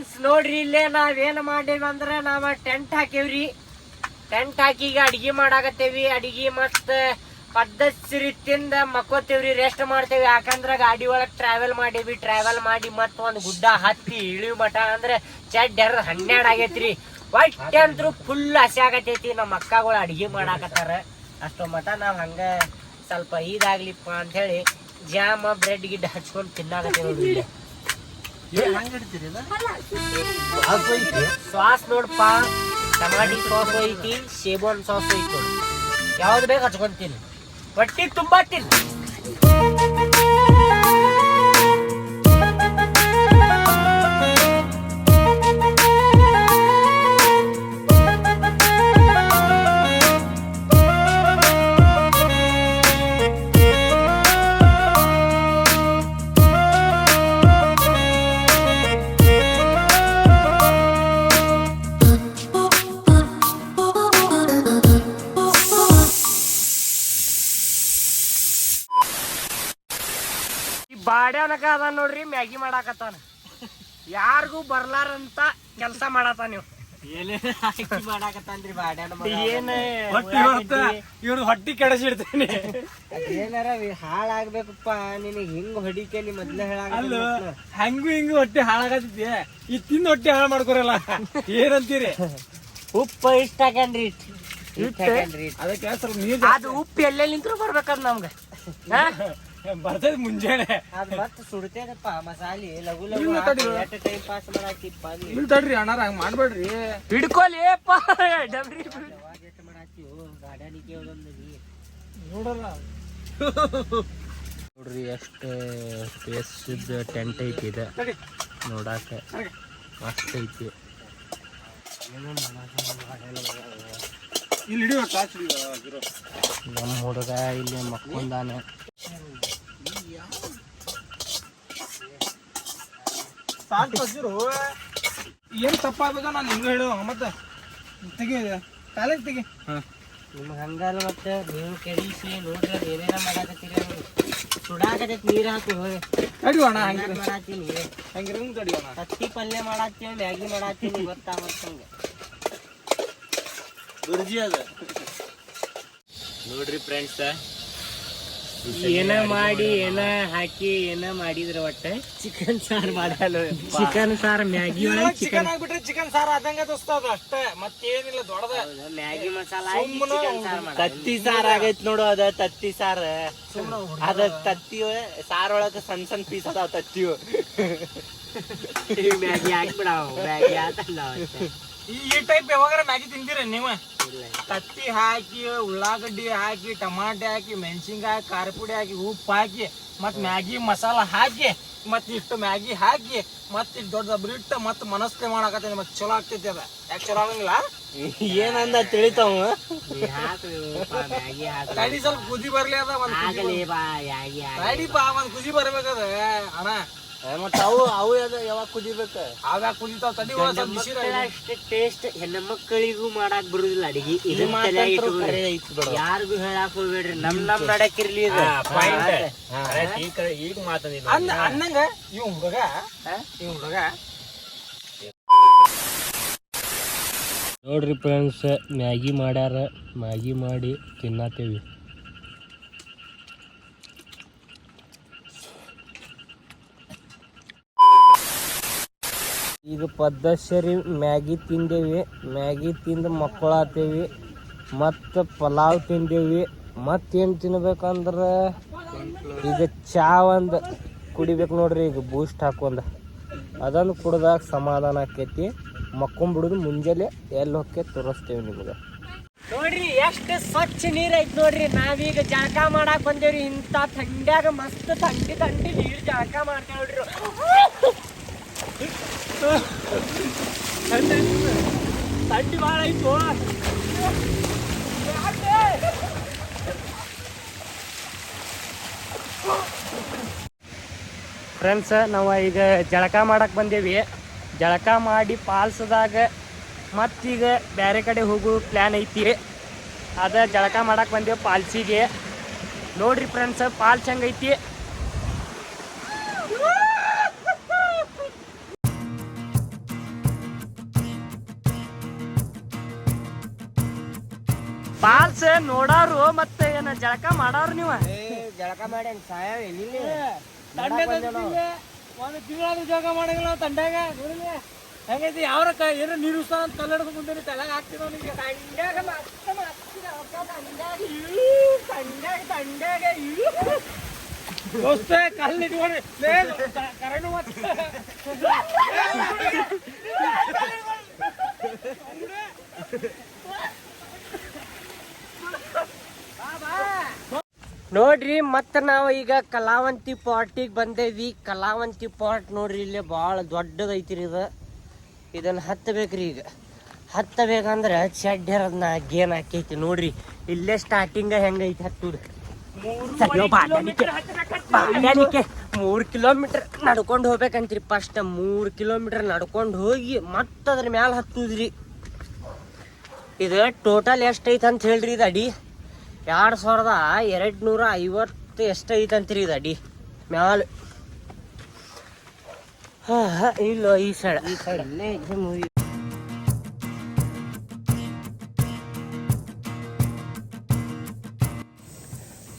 Friends ನೋಡ್ರಿ, ಇಲ್ಲೇ ನಾವೇನ್ ಅಂದ್ರೆ ನಾವ ಟೆಂಟ್ ಹಾಕೇವ್ರಿ. ಟೆಂಟ್ ಹಾಕಿ ಈಗ ಅಡಿಗೆ ಮಾಡಾಕತ್ತೇವಿ. ಅಡಿಗೆ ಮತ್ತ ಪದ್ಧತಿ ರೀತಿಯಿಂದ ಮಕ್ಕೋತೇವ್ರಿ ರೆಸ್ಟ್ ಮಾಡ್ತೇವಿ. ಯಾಕಂದ್ರ ಗಾಡಿ ಒಳಗ್ ಟ್ರಾವೆಲ್ ಮಾಡೇವಿ. ಟ್ರಾವೆಲ್ ಮಾಡಿ ಮತ್ತ ಒಂದ್ ಗುಡ್ಡ ಹತ್ತಿ ಇಳಿ ಮಠ ಅಂದ್ರೆ ಚಡ್ ಎರಡ್ ಹನ್ನೆರಡ್ ಆಗೈತ್ರಿ. ಹೊಟ್ಟೆ ಅಂದ್ರು ಫುಲ್ ಹಸಿ ಆಗತೈತಿ. ನಮ್ಮ ಅಕ್ಕಗಳು ಅಡಿಗೆ ಮಾಡಾಕತ್ತಾರ. ಅಷ್ಟೋ ಮಠ ನಾವ್ ಹಂಗ ಸ್ವಲ್ಪ ಇದಾಗ್ಲಿಪ್ಪ ಅಂತ ಹೇಳಿ ಜಾಮ ಬ್ರೆಡ್ ಗಿಡ್ ಹಚ್ಕೊಂಡ್ ಇಲ್ಲೇ. ಸಾಸ್ ನೋಡಪ್ಪ ಟಮಾಟಿ ಸಾಸ್ ಐತಿ ಶೇಬೋನ್ ಸಾಸ್ ಐತಿ ಯಾವ್ದು ಬೇಕು ಹಚ್ಕೊಂತೀನಿ. ಹೊಟ್ಟಿ ತುಂಬಾ ತಿನ್ ಬಾಡ್ಯಾನಕ ಅದ ನೋಡ್ರಿ ಮ್ಯಾಗಿ ಮಾಡಾಕತ್ತಾನ. ಯಾರಿಗೂ ಬರ್ಲಾರಂತ ಕೆಲಸ ಮಾಡತ್ತ ನೀವು ಇವ್ರು ಹೊಟ್ಟಿ ಕೆಡಸಿಡ್ತೇನೆ. ಏನಾರ ಹಾಳಾಗ್ಬೇಕಪ್ಪ ನಿನಗೆ ಹಿಂಗ್ ಹೊಡಿತೇನಿ ಮೊದ್ಲ ಹೇಳ ಹಂಗು ಹಿಂಗು ಹೊಟ್ಟೆ ಹಾಳಾಗತ್ತಿದ್ದೆ. ಈ ತಿಂದ ಹೊಟ್ಟೆ ಹಾಳು ಮಾಡ್ಕೊರಲ್ಲ. ಏನಂತೀರಿ? ಉಪ್ಪು ಇಷ್ಟ ಹಾಕನ್ರಿ ಅದಕ್ಕೆ ಸ್ವಲ್ಪ ನೀರ್ ಅದು ಉಪ್ಪು ಎಲ್ಲೆಲ್ಲಿ ನಿಂತ್ರು ಬರ್ಬೇಕಾದ್ ನಮ್ಗ. ಹಾ? ಬರ್ತದ ಮುಂಜಾನೆ. ಅದ್ ಮತ್ತೆ ಸುಡ್ತೇನಪ್ಪ ಮಸಾಲಿ ಲಘು ಲಘು. ಎಷ್ಟು ಟೈಮ್ ಪಾಸ್ ಮಾಡಾಕಿಪ್ಪ ಇಲ್ಲ ತಡ್ರಿ ಅಣ್ಣಾರ ಹಂಗ ಮಾಡ್ಬೇಡ್ರಿ. ಹಿಡ್ಕೊಲಿ ಡಬ್ರಿ ಯಾವಾಗ ಎಷ್ಟು ಮಾಡಾಕ್ತಿವು ಗಾರ್ಡನಿಗೆ ಒಂದೊಂದು ನೋಡಲ್ಲ. ನೋಡ್ರಿ ಎಷ್ಟು ಸ್ಪೇಸ್ ಟೆಂಟ್ ಐತಿ ಇದೆ ನೋಡಾಕ ಮಸ್ತ್ ಐತಿ. ಇಲ್ಲಿ ಹಿಡಿಯೋ ಟಾರ್ಚ್ ಹಿಡಿಯೋ ನಮ್ಮ ಹುಡುಗ ಇಲ್ಲಿ ಮಕ್ಕೊಂದಾನೆ ಸಾಕು ಹಸಿರು ಏನ್ ತಪ್ಪಾಗ್ಬೇಕ ನಾನು ನಿಮ್ಗೆ ಹೇಳು? ಮತ್ತೆ ತೆಗಿ ಕಾಲೇಜ್ ತೆಗಿ. ನಿಮ್ಗೆ ಹಂಗಲ್ಲ ಮತ್ತೆ ನೀವು ಕೆಡಿಸಿ ನೋಡ್ರಿ ಏನೇನ ಮಾಡಾಕತ್ತೀರಿ ಸುಡಾಕತೈತಿ ನೀರ್ ಹಾಕಿ ಹೋಗಿ. ತಡಿ ಅಣ್ಣ ಮಾಡಾತೀನಿ ಹಂಗಿರ ತಡಿ ಅಣ್ಣ. ತತ್ತಿ ಪಲ್ಯ ಮಾಡಾತ್ತೀವಿ ಮ್ಯಾಗಿ ಮಾಡಾತ್ತೀನಿ ಗೊತ್ತಾ ಮತ್ತಂಗ ಗುರುಜಿ ಅದ. ನೋಡ್ರಿ ಫ್ರೆಂಡ್ಸ್ ಏನ ಮಾಡಿ ಏನ ಹಾಕಿ ಏನ ಮಾಡಿದ್ರ ಒಟ್ಟ? ಚಿಕನ್ ಸಾರ್ ಮಾಡಲ್ಲ. ಚಿಕನ್ ಸಾರ್ ಮ್ಯಾಗಿ ಒಳಗ್ ಚಿಕನ್ ಆಗ್ಬಿಟ್ರೆ ಚಿಕನ್ ಸಾರ್ ಆದಂಗ ದೋಸ್ತ ಅದು ಅಷ್ಟೇ ಮತ್ತೇನಿಲ್ಲ ದೊಡ್ಡದ. ಮ್ಯಾಗಿ ಮಸಾಲ ತತ್ತಿ ಸಾರ್ ಆಗೈತ್ ನೋಡು ಅದ ತತ್ತಿ ಸಾರ್. ಅದ ತತ್ತಿ ಸಾರ್ ಒಳಗ ಸಣ್ಣ ಸಣ್ಣ ಪೀಸ್ ಅದಾವ ತತ್ತಿ ಮ್ಯಾಗಿ ಹಾಕ್ಬಿಡಾವ ಮ್ಯಾಗಿ ಆತಲ್ಲ ಈ ಟೈಪ್ ಯಾವಾಗಾರ ಮ್ಯಾಗಿ ತಿಂತೀರ ನೀವ? ತತ್ತಿ ಹಾಕಿ ಉಳ್ಳಾಗಡ್ಡಿ ಹಾಕಿ ಟಮಾಟೆ ಹಾಕಿ ಮೆಣಸಿನ್ಕಾಯಿ ಖಾರ ಪುಡಿ ಹಾಕಿ ಉಪ್ಪು ಹಾಕಿ ಮತ್ ಮ್ಯಾಗಿ ಮಸಾಲ ಹಾಕಿ ಮತ್ ಇಷ್ಟು ಮ್ಯಾಗಿ ಹಾಕಿ ಮತ್ ಇಷ್ಟು ದೊಡ್ಡ ದಬ್ರಿ ಇಟ್ಟು ಮತ್ ಮನಸ್ಸೆ ಮಾಡಾಕತ್ತೀನಿ ಮತ್ ಚಲೋ ಆಗ್ತೈತಿ ಅದ. ಯಾಕೆ ಚಲೋ ಆಗಂಗಿಲ್ಲ? ಏನಂದ ತಿಳಿತಾವ? ತಡಿ ಸ್ವಲ್ಪ ಕುದಿ ಬರ್ಲಿ ಅದ ಒಂದ್ ಬಾ ಒಂದ್ ಕುದಿ ಬರ್ಬೇಕದ ಅಣ್ಣ. ಮತ್ತ ಅವು ಅವು ಯಾವಾಗ ಕುದಿಬೇಕ? ಅವ್ಯಾಕ ಕುದಿತಾವ ತಡಿ ಒಂದ್ ಬಿಸಿ ಇರ- ಟೇಸ್ಟ್ ಹೆಣ್ಣು ಮಕ್ಕಳಿಗೂ ಮಾಡಾಕ್ ಬರುದಿಲ್ಲ ಅಡಿಗೆ. ಇದು. ಯಾರಿಗೂ ಹೇಳಾಕ್ ಹೋಗ್ಬೇಡ್ರಿ. ನಮ್ ನಮ್ ನಡಕಿರ್ಲಿ ಇದು. ಈಗ ಮಾತಾಡಿಲ್ಲ ಅಂದ ಅನ್ನಂಗ ಇವ್ ಹುಡುಗ ಇವ್ ಹುಡುಗ. ನೋಡ್ರಿ ಫ್ರೆಂಡ್ಸ್ ಮ್ಯಾಗಿ ಮಾಡ್ಯಾರ ಮ್ಯಾಗಿ ಮಾಡಿ ತಿನ್ನತ್ತೇವಿ. ಈಗ ಪದ್ದಸರಿ ಮ್ಯಾಗಿ ತಿಂದೇವಿ, ಮ್ಯಾಗಿ ತಿಂದು ಮಕ್ಕಳಾತೇವಿ ಮತ್ತು ಪಲಾವ್ ತಿಂದೇವಿ ಮತ್ತೇನು ತಿನ್ಬೇಕಂದ್ರೆ ಈಗ ಚಾ ಒಂದು ಕುಡಿಬೇಕು ನೋಡ್ರಿ, ಈಗ ಬೂಸ್ಟ್ ಹಾಕೊಂಡ. ಅದನ್ನು ಕುಡ್ದಾಗ ಸಮಾಧಾನ ಆಕೈತಿ. ಮಕ್ಕೊಂಬಿಡುದು ಮುಂಜಾನೆ ಎಲ್ಲಿ ಹೋಗಿ ತೋರಿಸ್ತೇವೆ ನಿಮ್ಗೆ. ನೋಡ್ರಿ, ಎಷ್ಟು ಸ್ವಚ್ಛ ನೀರು ಐತಿ ನೋಡ್ರಿ. ನಾವೀಗ ಜಳಕ ಮಾಡಾಕ್ ಬಂದೇವ್ರಿ. ಇಂತ ಥಂಡ್ಯಾಗ ಮಸ್ತ್ ಥಂಡಿ ಥಂಡಿ ನೀರು ಜಳಕ ಮಾಡ್ತೇವ್ ಭಾಳ ಫ್ರೆಂಡ್ಸ್ ನಾವು ಈಗ ಜಳಕ ಮಾಡಕ್ ಬಂದೇವಿ. ಜಳಕ ಮಾಡಿ ಪಾಲ್ಸದಾಗ ಮತ್ತೀಗ ಬೇರೆ ಕಡೆ ಹೋಗೋ ಪ್ಲ್ಯಾನ್ ಐತಿ. ಅದ ಜಳಕ ಮಾಡಕ್ಕೆ ಬಂದೇವು ಪಾಲ್ಸಿಗೆ. ನೋಡ್ರಿ ಫ್ರೆಂಡ್ಸ್ ಪಾಲ್ಸ್ ಹೆಂಗೈತಿ? ನೋಡಾರು ಮತ್ತೆ ಏನ ಜಳಕ ಮಾಡಾರು ನೀವ? ಜಳಕ ಮಾಡಿ ಸಾಯ ಎಲ್ಲಿ ಒಂದು ತಿಂಗಳಾದ್ರೂ ಜಳಕ ಮಾಡಂಗಿಲ್ಲ ತಂಡಾಗ ತಂಡ್ಯಾಗ? ನೋಡಿಲ್ಲ? ಹೆಂಗೈತಿ ಯಾವ ಏನು ನೀರು ಸಹ ಅಂತ ಕಲ್ಲ ಮುಂದೆ ತಲೆಗೆ ಹಾಕ್ತಿರೋ ನಿಮ್ಗೆ. ತಂಡಾಗ ದೋಸ್ತ ಕಲ್ಲು ಇಟ್ಕೊಂಡು. ಕ- ಕರೆಂಟ್ ಮತ್ತೆ. ನೋಡ್ರಿ, ಮತ್ತ ನಾವು ಈಗ ಕಲಾವಂತಿ ಪಾರ್ಟಿಗೆ ಬಂದೇವಿ. ಕಲಾವಂತಿ ಪಾಟ್ ನೋಡ್ರಿ, ಇಲ್ಲಿ ಭಾಳ ದೊಡ್ಡದೈತ್ರಿ ಇದು. ಇದನ್ನ ಹತ್ತಬೇಕ್ರಿ ಈಗ. ಹತ್ತಬೇಕಂದ್ರೆ ಶೆಡ್ ಇರೋದನ್ನ ಗೇನ್ ಹಾಕೈತಿ ನೋಡ್ರಿ. ಇಲ್ಲೇ ಸ್ಟಾರ್ಟಿಂಗ್ ಹೆಂಗೈತಿ ಹತ್ತುದು ಮೂರ್ ಮೂರು ಕಿಲೋಮೀಟರ್ ನಡ್ಕೊಂಡು ಹೋಗ್ಬೇಕಂತ್ರಿ. ಫಸ್ಟ್ ಮೂರು ಕಿಲೋಮೀಟರ್ ನಡ್ಕೊಂಡು ಹೋಗಿ ಮತ್ತೆ ಅದ್ರ ಮ್ಯಾಲ ಹತ್ತುದ್ರಿ. ಇದು ಟೋಟಲ್ ಎಷ್ಟೈತೆ ಅಂತ ಹೇಳ್ರಿ ಇದು ಅಡಿ. ಎರಡು ಸಾವಿರದ ಎರಡು ನೂರ ಐವತ್ತು ಎಷ್ಟು ಐತಂತ್ರಿ ಇದು ಅಡಿ? ಮ್ಯಾಲ. ಹಾ ಹಾ, ಇಲ್ಲ ಈ ಸೈಡ್ ಈ ಸೈಡ್ ಅಲ್ಲೇ ಮೂವಿ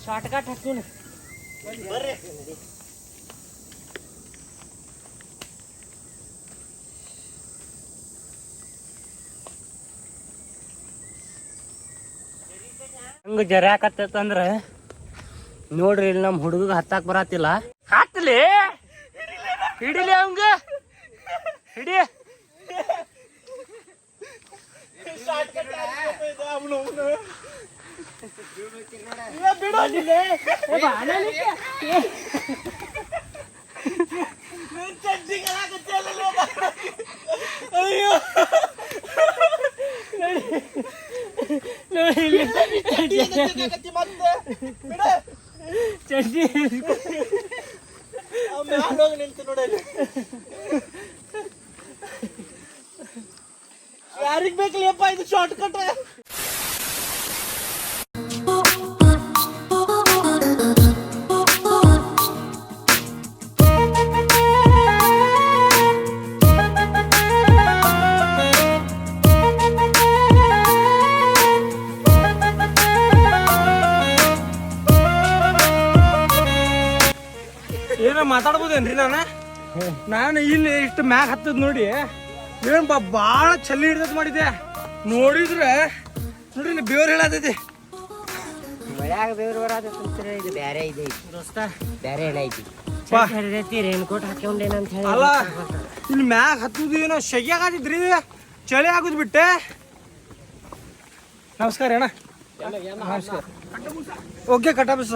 ಶಾರ್ಟ್ ಕಟ್ ಹಾಕ್ತೀನಿ. ಹಂಗ ಅಂದ್ರ ನೋಡ್ರಿ ಇಲ್ಲಿ ನಮ್ಮ ಹುಡುಗ ಹತ್ತಾಕ್ ಬರತ್ತಿಲ್ಲ. ಹತ್ತಲಿ ಹಿಡಿಲಿ ಅವಂಗ ಹಿಡಿ. ಚಡ್ಡಿ ಯಾರಿಗ್ ಬೇಕಲ್ಲಪ್ಪ ಇದು ಶಾರ್ಟ್ ಕಟ್ ಮಾತಾಡ್ಬೋದೇನ್ರಿ ನಾನ? ನಾನು ಇಲ್ಲಿ ಇಷ್ಟು ಮ್ಯಾಗ ಹತ್ತದ್ ನೋಡಿ ಏನ್ ಬಾ ಭಾಳ ಚಲ್ಲಿ ಹಿಡ್ದತ್ ಮಾಡಿದೆ ನೋಡಿದ್ರೆ ನೋಡಿ ಇಲ್ಲಿ ಬೇವ್ರು ಹೇಳತೈತಿ. ಮಳ್ಯಾಗ ಬೇವ್ರು ಇದು ಬ್ಯಾರೆ ಇದೆ. ದೋಸ್ತ. ಬ್ಯಾರೆ ಹೇಳಿ. ಅಲ್ಲ ಇಲ್ಲಿ ಮ್ಯಾಗ ಹತ್ತುದು ಏನೋ ಶೆಗ್ಯಾಗತ್ತಿದ್ರಿ ಚಳಿ ಆಗುದ್ ಬಿಟ್ಟೆ? ನಮಸ್ಕಾರ ಅಣ್ಣ. ನಮಸ್ಕಾರ. ಓಕೆ ಕಟ್ಟಾಬಿಸ.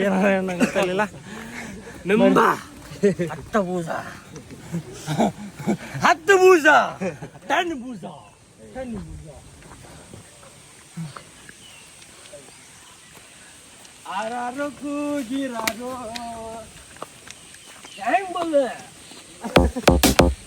ಏನಾರ ಗೊತ್ತಾಗಲಿಲ್ಲ. ನಿಂಬ ಹತ್ತ ಬೂಸ ಹತ್ತು ಬೂಸ ಟನ್ ಬೂಸ ಟನ್ ಬೂಸ ಆರಾರೋ ಕೂಗಿರಾರೋ ಹೆಂಗ್ ಬಂದೆ ಅವ್ರ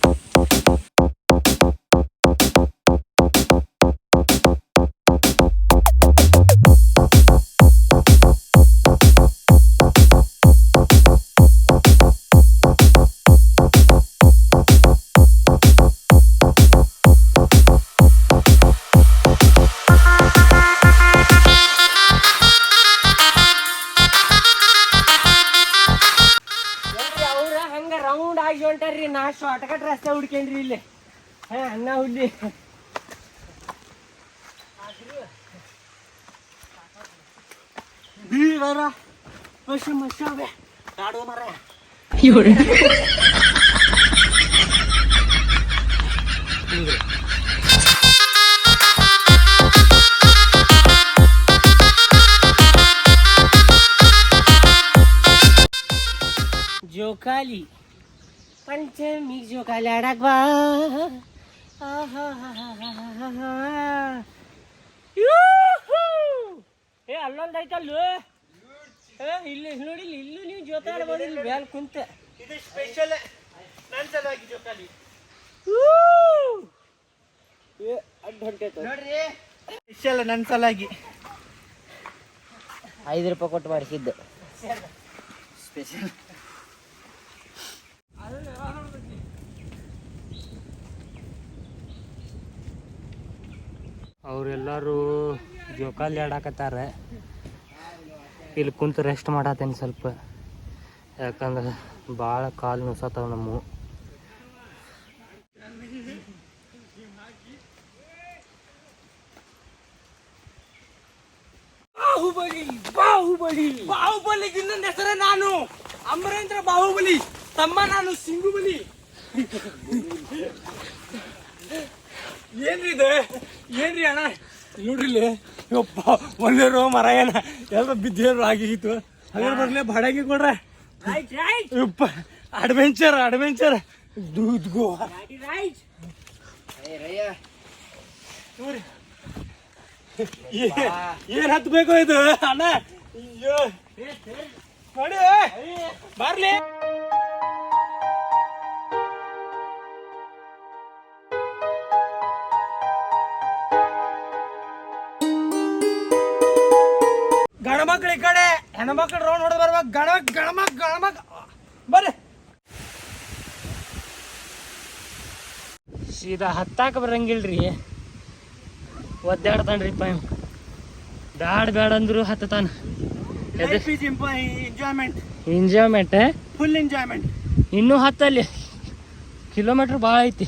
ಹಾ ಅನ್ನ ಹುಡ್ಲಿ ಬೀರರ ಪಶು ಮಶಾವೆ ಕಾಡು ಮರ ಜೋಕಾಲಿ ಪಂಚಮಿ ಜೋಕಾಲಿ ಆಡಕ್ ಬಾ ಆಹಾಹಾಹಾಹಾಹಾ. ಯೂಹೂ! ಏ ಅಲ್ಲೊಂದು ಐತಲ್ಲ? ಏ ಇಲ್ಲಿ ನೋಡಿ ಇಲ್ಲಿ ಇಲ್ಲೂ ನೀವು ಜೋತ ಆಡ್ಬೋದು ಇಲ್ಲಿ ಬ್ಯಾಲ್ ಕುಂತ. ಇದು ಸ್ಪೆಷಲ್ ನನ್ನ ಸಲಾಗಿ ಜೋಕಾಲಿ. ಅಡ್ಡ ಹೊಂಟೈತ. ನೋಡ್ರಿ ಸ್ಪೆಷಲ್ ನನ್ನ ಸಲಾಗಿ ಐದು ರೂಪಾಯಿ ಕೊಟ್ಟು ಮಾಡಿಸಿದ್ದು. ಸ್ಪೆಷಲ್ ಅವರೆಲ್ಲರೂ ಜೋಕಾಲಿ ಆಡಾಕತ್ತಾರೆ. ಇಲ್ಲಿ ಕುಂತು ರೆಸ್ಟ್ ಮಾಡತ್ತೇನೆ ಸ್ವಲ್ಪ. ಯಾಕಂದ್ರೆ ಭಾಳ ಕಾಲು ನುಸತ್ತಾವ ನಮ್ಮ. ಬಾಹುಬಲಿ ಬಾಹುಬಲಿ. ಹೆಸರೇ ನಾನು. ಅಮರೇಂದ್ರ ಬಾಹುಬಲಿ. ತಮ್ಮ ನಾನು ಸಿಂಗುಬಲಿ. ಏನ್ರಿ ಇದೆ? ಏನ್ರಿ ಅಣ್ಣ? ನೋಡ್ರಿ ಇಲ್ಲಿ. ಯಪ್ಪ ಒಂದೇರು ಮರ ಏನ ಎಲ್ಲ ಬಿದ್ದೇರು ಆಗಿತ್ತು. ಹಾಗೆ ಬರ್ಲಿ ಬಾಡಿಗೆ ಕೊಡ್ರ. ಯಪ್ಪ ಅಡ್ವೆಂಚರ್ ಅಡ್ವೆಂಚರ್ ದೂದ್ ಗೋ ಏನ್ ಹತ್ಬೇಕು ಇದು? ಅಣ್ಣ ಅಯ್ಯೋ. ನೋಡಿ ಬರ್ಲಿ. ಗಣಮಕ್ಳು ಈ ಕಡೆ. ಹೆಣ್ಮಕ್ಳು ರೌಂಡ್ ಹೊಡೆದು ಬರ್ಬೇಕು ಗಣ ಗಣಮಕ್ ಗಣಮಕ್ ಬರ್ರಿ. ಸೀದಾ ಹತ್ತಾಕ ಬರಂಗಿಲ್ರಿ. ಒದ್ದಾಡ್ತಾನ್ರಿ ಪ ಬ್ಯಾಡ ಬ್ಯಾಡ ಅಂದ್ರು ಇಸ್ ಎಂಜಾಯ್ಮೆಂಟ್ ಎಂಜಾಯ್ಮೆಂಟ್ ಫುಲ್ ಎಂಜಾಯ್ಮೆಂಟ್ ಇನ್ನೂ ಹತ್ತಲ್ಲಿ. ಕಿಲೋಮೀಟ್ರ್ ಭಾಳ ಐತಿ.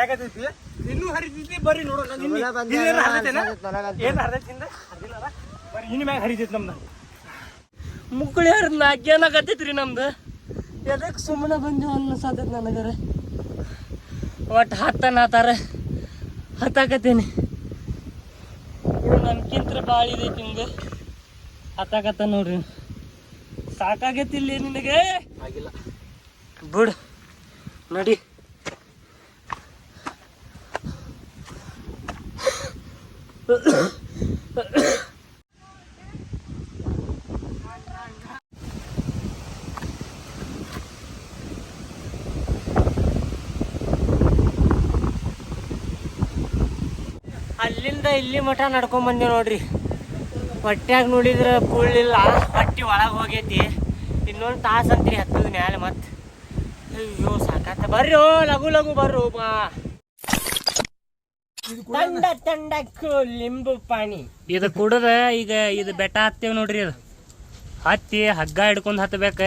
ಹರಿಯಾಕತೈತಿ ಇನ್ನೂ ಹರಿತೈತಿ ಬರ್ರಿ ನೋಡೋಣ ಏನು ಹರಿದೈತಿಂದ ಹರಿದಿಲ್ಲಲ್ಲ? ಬರ್ರಿ ಇನ್ನು ಮ್ಯಾಗ ಹರಿತೈತಿ ನಮ್ದು. ಮುಕ್ಕಳಿಯಾರ ನಾಗ್ಯಾನಾಗತ್ತೈತ್ರಿ ನಮ್ದು. ಎದಕ್ಕೆ ಸುಮ್ಮನೆ ಬಂದೀವಿ ಅನ್ನಿಸತೈತಿ ನನಗರ. ಒಟ್ಟು ಹತ್ತನಾತಾರ ಹತ್ತಾಕತ್ತೀನಿ. ಇವು ನನ್ಕಿಂತ ಭಾಳ ಇದೈತಿ ನಿಮ್ಗೆ ಹತ್ತಾಕತ್ತ ನೋಡ್ರಿ ಸಾಕಾಗತ್ತಿಲ್ಲ ಇಲ್ಲಿ ನಿನಗೆ? ಆಗಿಲ್ಲ. ಬಿಡು. ನಡಿ. ಅಲ್ಲಿಂದ ಇಲ್ಲಿ ಮಠ ನಡ್ಕೊಂಡ್ ಬಂದೇವ್ ನೋಡ್ರಿ. ಹೊಟ್ಯಾಗ ನೋಡಿದ್ರ ಕುಳ್ಳಿಲ್ಲ ಹೊಟ್ಟಿ ಒಳಗೆ ಹೋಗೈತಿ. ಇನ್ನೊಂದು ತಾಸು ಅಂತೀರಿ ಹತ್ತದ ಮ್ಯಾಲೆ ಮತ್ತೆ. ಅಯ್ಯೋ, ಸಾಕಾತ. ಬರ್ರಿ ಲಘು ಲಘು ಬರ್ರಿ ಬಾ. ತಂಡ ತಂಡಕ್ಕೂ ಲಿಂಬು ಪಾಣಿ. ಇದು ಕುಡದ ಈಗ ಇದು ಬೆಟ್ಟ ಹತ್ತೇವ್ ನೋಡ್ರಿ ಇದು ಹತ್ತಿ ಹಗ್ಗ ಹಿಡ್ಕೊಂಡ್ ಹತ್ತಬೇಕ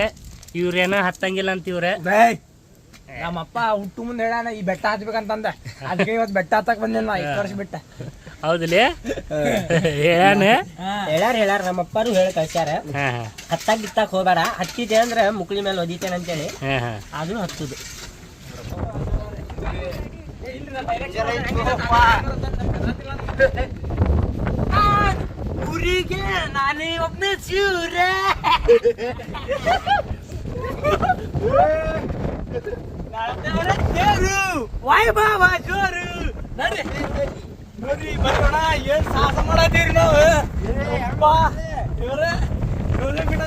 ಇವ್ರೇನ ಹತ್ತಂಗಿಲ್ಲ ಅಂತ ಇವ್ರೆ. ನಮ್ಮಪ್ಪ ಹುಟ್ಟು ಮುಂದೆ ಹೇಳಾನ ಈ ಬೆಟ್ಟ ಹತ್ಬೇಕಂತಂದ. ಅದಕ್ಕೆ ಇವತ್ತು ಬೆಟ್ಟ ಹತ್ತಕ್ ಬಂದೇನ ಐದು ವರ್ಷ ಬಿಟ್ಟ. ಹೌದಲಿ? ಹೇಳಾನ ಹೇಳಾರ ಹೇಳಾರ ನಮ್ಮಪ್ಪರು ಹೇಳಿ ಕಳ್ಸ್ಯಾರ. ಹಾ ಹಾ. ಹತ್ತಾಗ ಗಿತ್ತಾಗ ಹೋಗ್ಬೇಡ. ಹತ್ತಿದೆ ಅಂದ್ರೆ ಮುಕ್ಳಿ ಮೇಲೆ ಒದಿತೇನೆ ಅಂತೇಳಿ. ಅದು ಹತ್ತುದು. ಊರಿಗೆ ನಾನೇ ಒಬ್ಬನೇ ಚೂರ ವಾಯ್ ಬಾಬಾ ಜೋರು ನಡ್ರಿ ನೋಡ್ರಿ ಬರೋಣ ಏನ್ ಸಾಹಸ ಮಾಡತ್ತೀರಿ ನಾವು ಅಪ್ಪ ಇವ್ರೆ ಇವ್ರೆ ಬಿಡ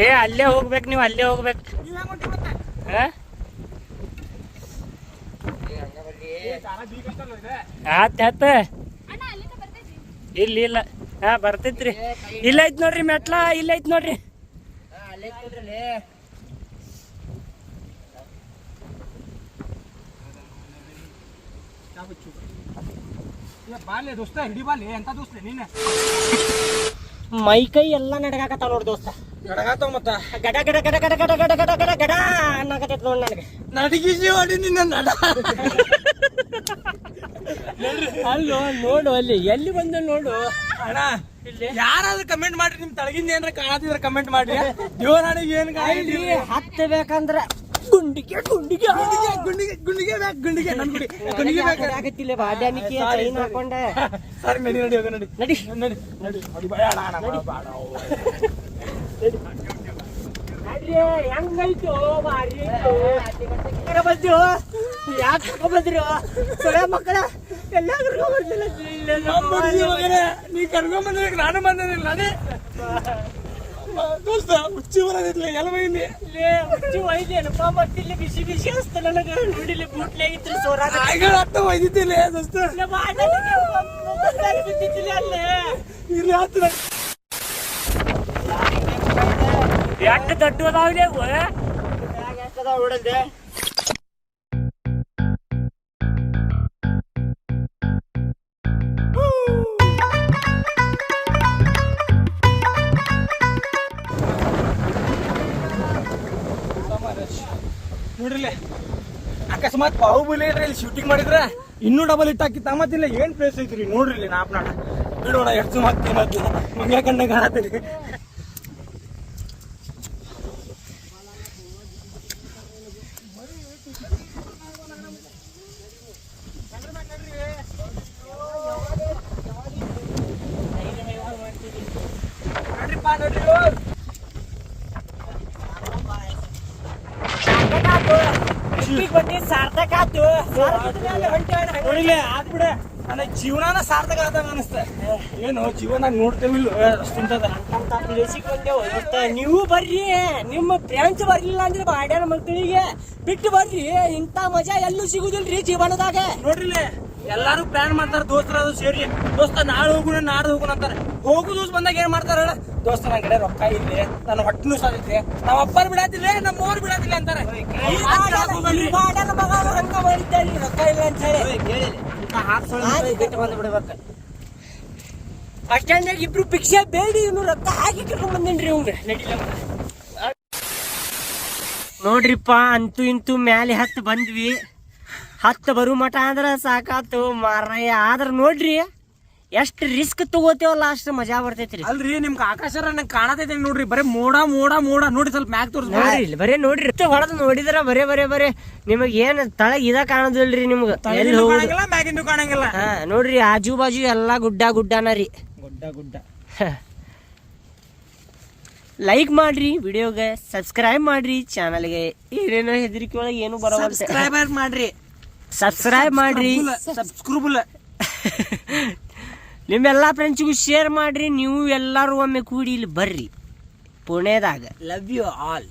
ಏ ಅಲ್ಲೇ ಹೋಗ್ಬೇಕು ನೀವು ಅಲ್ಲೇ ಹೋಗ್ಬೇಕು. ಆತ್ ಆತ. ಇಲ್ಲ ಇಲ್ಲ. ಹಾ ಬರ್ತೈತ್ರಿ. ಇಲ್ಲ ಐತ್ ನೋಡ್ರಿ ಮೆಟ್ಲ ಇಲ್ಲ ಐತ್ ನೋಡ್ರಿ. ಏ, ಬಾಲೆ ದೋಸ್ತ ಹಿಡಿ ಬಾಲೆ ಎಂತ ದೋಸ್ತ ನೀನ ಮೈ ಕೈ ಎಲ್ಲ ನಡಗಾಕತ್ತಾವ ನೋಡ್ರಿ ದೋಸ್ತ. ಗಡಗಾತಾವ ಮತ್ತ? ಗಡ ಗಡ ಗಡ ಗಡ ಗಡ ಗಡ ಗಡ ಗಡ ಗಡ ಅನ್ನಕತ್ತೈತ್ ನೋಡಿ ನನಗೆ. ನಡಗಿಸಿ ಹೊಡಿ ನಿನ್ನ ನಡ. ಅಲ್ಲೋ ನೋಡು ಅಲ್ಲಿ ಎಲ್ಲಿ ಬಂದ ನೋಡು. ಅಣ್ಣ ಯಾರಾದ್ರೂ ಕಮೆಂಟ್ ಮಾಡ್ರಿ ನಿಮ್ ತಳಗಿಂದ ಏನಾರ ಕಾಣತಿದ್ರ ಕಮೆಂಟ್ ಮಾಡ್ರಿ. ದೇವರಾಣಿಗೆ ಏನ್ ಇಲ್ಲಿ ಹತ್ತಬೇಕಂದ್ರ ಗುಂಡಿಗೆ ಗುಂಡಿಗೆ. ಗುಂಡಿಗೆ ಗುಂಡಿಗೆ ಗುಂಡಿಗೆ ಬೇಕ ಗುಂಡಿಗೆ ನನ್ ಗುಡಿ. ಗುಂಡಿಗೆ ಬೇಕು. ಆಗತ್ತಿಲ್ಲ ಬಾಡ್ಯಾನಿಕೆ ಚೈನ್ ಹಾಕೊಂಡೆ ಸರಿ ನಡಿ ನಡಿ ಹೋಗ ನಡಿ. ನಡಿ. ನಡಿ ನಡಿ ನಡಿ. ಬೇಡ. ಹೆಂಗೈತು ಮಾರಿ ಬಂದ್ರು ಯಾಕೆ ಕರ್ಕೊಂಬಂದ್ರು ಸೊಳ ಮಕ್ಕಳ ಎಲ್ಲ ಕರ್ಕೊಂಬಂದಿಲ್ಲ ನೀ ಕರ್ಕೊಂಬಂದ್ರೆ ನಾನು ಬಂದಿಲ್ಲ ಅದೇ ದೋಸ್ತ ಹುಚ್ಚಿ ಬರೋದಿಲ್ಲ ಎಲ್ಲ ಇಲ್ಲಿ ಹುಚ್ಚಿ ಒಯ್ದೇನಪ್ಪ ಮತ್ತಿಲ್ಲಿ ಬಿಸಿ ಬಿಸಿ ಅನಿಸ್ತ ನನಗೆ ನೋಡಿಲಿ ಬೂಟ್ಲೆ ಇತ್ತು ಸೋರ ಹತ್ತ ಒಯ್ದಿದ್ದಿಲ್ಲ ದೋಸ್ತ ಬಿದ್ದಿದ್ದಿಲ್ಲ ಅಲ್ಲೇ ಇರ್ಲಿ ಹತ್ರ ಎಷ್ಟು ದೊಡ್ಡ ಅದಾವ್ಲಿ ಅವು ನೋಡ್ರಿಲ್ಲ ಅಕಸ್ಮಾತ್ ಬಾಹುಬಲಿ ಇಲ್ಲಿ ಶೂಟಿಂಗ್ ಮಾಡಿದ್ರೆ ಇನ್ನೂ ಡಬಲ್ ಇಟ್ ಹಾಕಿ ತಮ್ಮತ್ತಿಲ್ಲ ಏನ್ ಪ್ಲೇಸ್ ಐತ್ರಿ? ನೋಡ್ರಿ ಇಲ್ಲಿ ನಾಪ್ ಬಿಡೋಣ ಎಷ್ಟು ಮತ್ತೆ ಮತ್ತೆ. ಮಂಗ್ಯ ಕಂಡ ಕಾಣತ್ತೀರಿ ನೋಡ್ರಿಪ್ಪ ನೋಡ್ರಿ ಬಂದಿ ಸಾರ್ಥಕ ಆದ್ಬಿಡ ನನ್ನ ಜೀವನಾನ ಸಾರ್ಥಕ ಆದ ಅನಿಸ್ತ. ಏನು, ಜೀವನ ನೋಡ್ತೇವಿಲ್ಲ ಅಷ್ಟಿಂತದ ಪ್ಲೇಸಿಗೆ ಬಂದೇವು ನೀವು ಬರ್ರಿ, ನಿಮ್ಮ ಬ್ರ್ಯಾಂಚ್ ಬರ್ಲಿಲ್ಲ ಅಂದ್ರೆ ಬಾಡ್ಯಾನ ಮಕ್ಕಳಿಗೆ ಬಿಟ್ಟು ಬರ್ರಿ. ಇಂಥ ಮಜಾ ಎಲ್ಲೂ ಸಿಗುದಿಲ್ರಿ ಜೀವನದಾಗ. ನೋಡ್ರಿಲ್ಲ ಎಲ್ಲಾರು ಪ್ಲಾನ್ ಮಾಡ್ತಾರ ದೋಸ್ತರ ಅದು ಸೇರಿ. ದೋಸ್ತ ನಾಳೆ ಹೋಗುಣ ನಾಡ್ದು ಹೋಗುಣ ಅಂತಾರೆ. ಹೋಗು ದೋಸ್ತ ಬಂದಾಗ ಏನ್ ಮಾಡ್ತಾರ ಹೇಳ? ದೋಸ್ತ ನನ್ನ ಕಡೆ ರೊಕ್ಕ ಇಲ್ಲಿ ನನ್ನ ಹೊಟ್ಟು ಸಾಧಿದ್ರೆ ನಮ್ಮ ಅಪ್ಪರ್ ಬಿಡಾತಿಲ್ಲ ನಮ್ಮ ಓರ್ ಬಿಡಾತಿಲ್ಲ ಅಂತಾರೆ. ರೊಕ್ಕ ಇಲ್ಲ ಅಂತ ಹೇಳಿ. ಬಸ್ ಅಷ್ಟಂದಾಗ ಇಬ್ರು ಭಿಕ್ಷೆ ಬೇಡಿ ಇವ್ನು ರೊಕ್ಕ ಹಾಕಿ ಕರ್ಕೊಂಡ್ ಬಂದೇನ್ರಿ ಇವಂಗ ನೋಡ್ರಿಪ್ಪ ಅಂತೂ ಇಂತೂ ಮ್ಯಾಲೆ ಹತ್ತು ಬಂದ್ವಿ. ಹತ್ತು ಬರು ಮಠ ಅಂದ್ರ ಸಾಕಾತು ಮಾರಯ್ಯ ಆದ್ರ ನೋಡ್ರಿ ಎಷ್ಟು ರಿಸ್ಕ್ ತಗೋತೇವಲ್ಲ ಅಷ್ಟು ಮಜಾ ಬರ್ತೈತ್ರಿ. ಅಲ್ರಿ ನಿಮ್ಗೆ ಆಕಾಶ ನಂಗೆ ಕಾಣತೈತೆ ನೋಡ್ರಿ ಬರೀ ಮೋಡ ಮೋಡ ಮೋಡ. ನೋಡಿ ಸ್ವಲ್ಪ ಮ್ಯಾಕ್ ತೋರ್ಸ್ ನೋಡ್ರಿ ಇಲ್ಲಿ ಬರೇ ನೋಡ್ರಿ ಹೊಡೆದ್ ನೋಡಿದ್ರ ಬರೇ ಬರೇ ಬರೇ. ನಿಮಗ್ ಏನ್ ತಳಗ್ ಇದ ಕಾಣೋದಿಲ್ರಿ ನಿಮ್ಗ? ಮ್ಯಾಗಿಂದು ಕಾಣಂಗಿಲ್ಲ ಹಾ ನೋಡ್ರಿ ಆಜು ಬಾಜು ಎಲ್ಲಾ ಗುಡ್ಡ ಗುಡ್ಡನ ರೀ. ಗುಡ್ಡ ಗುಡ್ಡ. ಲೈಕ್ ಮಾಡ್ರಿ ವಿಡಿಯೋಗೆ ಸಬ್ಸ್ಕ್ರೈಬ್ ಮಾಡ್ರಿ ಚಾನಲ್ಗೆ ಏನೇನೋ ಹೆದರಿಕೆ ಒಳಗೆ ಏನು ಬರೋ ಸಬ್ಸ್ಕ್ರೈಬರ್ ಮಾಡ್ರಿ. ಸಬ್ಸ್ಕ್ರೈಬ್ ಮಾಡ್ರಿ. ಸಬ್ಸ್ಕ್ರೂಬಲ್ ನಿಮ್ಮೆಲ್ಲ ಫ್ರೆಂಡ್ಸ್ಗೂ ಶೇರ್ ಮಾಡ್ರಿ ನೀವು ಎಲ್ಲರೂ ಒಮ್ಮೆ ಕೂಡಿ ಇಲ್ಲಿ ಬರ್ರಿ. ಪುಣೆದಾಗ. Love you all